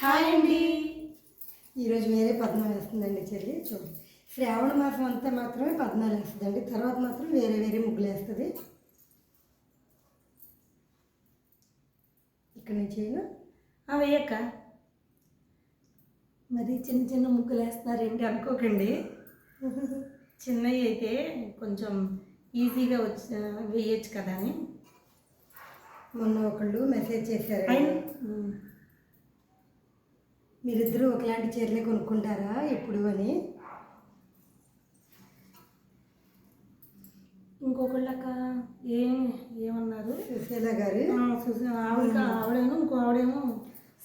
Hi అండి. ఈరోజు వేరే పద్మం వేస్తుందండి చెల్లి చూడు శ్రావణ మాసం అంతా మాత్రమే పద్నాలు వేస్తుందండి. తర్వాత మాత్రం వేరే వేరే ముగ్గులు వేస్తుంది. ఇక్కడ నుంచి ఆ వేయక్క. మరి చిన్న చిన్న ముగ్గులు వేస్తున్నారేంటి అనుకోకండి. చిన్నవి అయితే కొంచెం ఈజీగా వచ్చి వేయచ్చు కదా అని. మొన్న ఒకళ్ళు మెసేజ్ చేశారు. మీరిద్దరూ ఒకలాంటి చీరలే కొనుక్కుంటారా ఎప్పుడు అని? ఇంకొకళ్ళక ఏం ఏమన్నారు? సుశీల గారు. ఆవిడ ఆవిడేమో ఇంకో ఆవిడేమో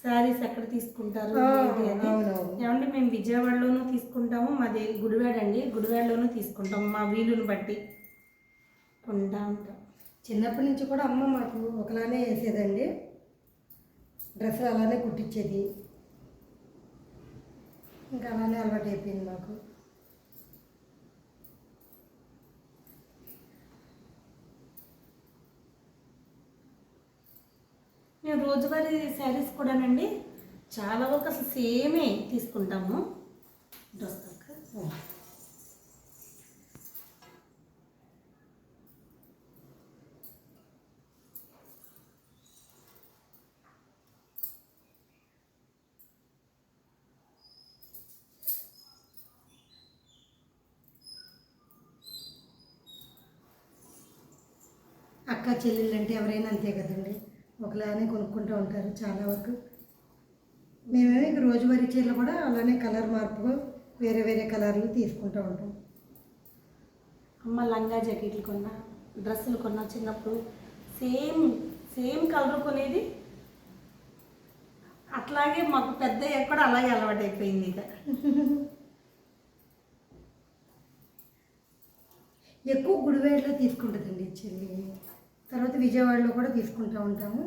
శారీస్ ఎక్కడ తీసుకుంటారు ఏంటి అని. ఏమంటే మేము విజయవాడలోనూ తీసుకుంటాము మాది గుడివాడ అండి గుడివాడలోనూ తీసుకుంటాము మా వీలుని బట్టి. కొంటా ఉంటాం. చిన్నప్పటి నుంచి కూడా అమ్మ మాకు ఒకలానే వేసేదండి డ్రెస్సులు అలానే కుట్టించేది ఇంకా అలానే అలవాటు అయిపోయింది మాకు. మేము రోజువారీ శారీస్ కూడానండి చాలా వరకు అసలు సేమే తీసుకుంటాము. డ్రెస్ అక్క చెల్లెళ్ళు అంటే ఎవరైనా అంతే కదండి. ఒకలానే కొనుక్కుంటూ ఉంటారు చాలా వరకు. మేమేమో ఇక రోజువారీ చీరలు కూడా అలానే కలర్ మార్పు వేరే వేరే కలర్లు తీసుకుంటూ ఉంటాం. అమ్మ లంగా జాకెట్లు కొన్నా డ్రెస్సులు కొన్నా చిన్నప్పుడు సేమ్ సేమ్ కలర్ కొనేది. అట్లాగే మాకు పెద్ద కూడా అలాగే అలవాటు అయిపోయింది ఇక. ఎక్కువ గుడివాడలో తీసుకుంటుందండి చెల్లి తర్వాత విజయవాడలో కూడా తీసుకుంటూ ఉంటాము.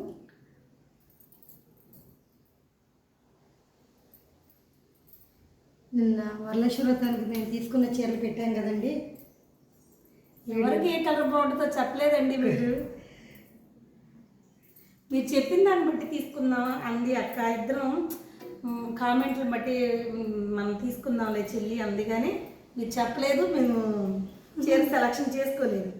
నిన్న వరలక్ష్మి వ్రతానికి నేను తీసుకున్న చీరలు పెట్టాను కదండి. ఎవరికి ఏ కలర్ బాగుంటుందో చెప్పలేదండి మీరు. మీరు చెప్పిన దాన్ని బట్టి తీసుకుందాం అంది అక్క. ఇద్దరం కామెంట్లు బట్టి మనం తీసుకుందాంలే చెల్లి అంది కానీ మీరు చెప్పలేదు మేము చీర సెలక్షన్ చేసుకోలేదు.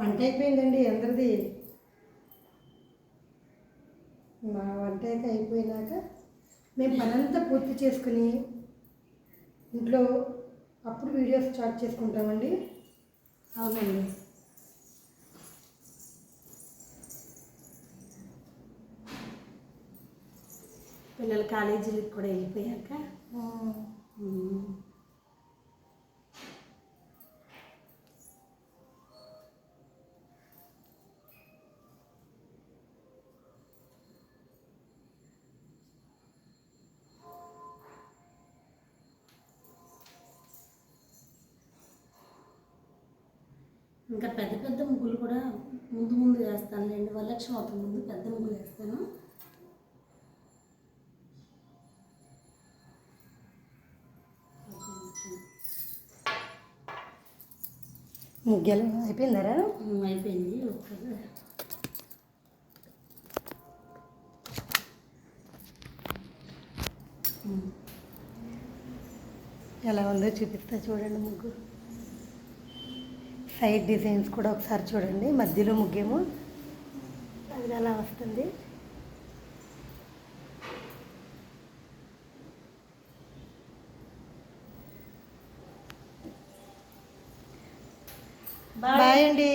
వంట అయిపోయిందండి అందరిది. మా వంట అయితే అయిపోయినాక మేము పనంతా పూర్తి చేసుకుని ఇంట్లో అప్పుడు వీడియోస్ స్టార్ట్ చేసుకుంటామండి. అవునండి. పిల్లలు కాలేజీలకు కూడా వెళ్ళిపోయాక. ఇంకా పెద్ద పెద్ద ముగ్గులు కూడా ముందు ముందు వేస్తాను లేండి వరలక్ష్మి అవుతుంది ముందు పెద్ద ముగ్గులు వేస్తాను. ముగ్గులు అయిపోయిందరా? అయిపోయింది. ఎలా ఉందో చూపిస్తా చూడండి ముగ్గు. సైడ్ డిజైన్స్ కూడా ఒకసారి చూడండి. మధ్యలో ముగ్గేమో. అది అలా వస్తుంది. బాయ్. అండి.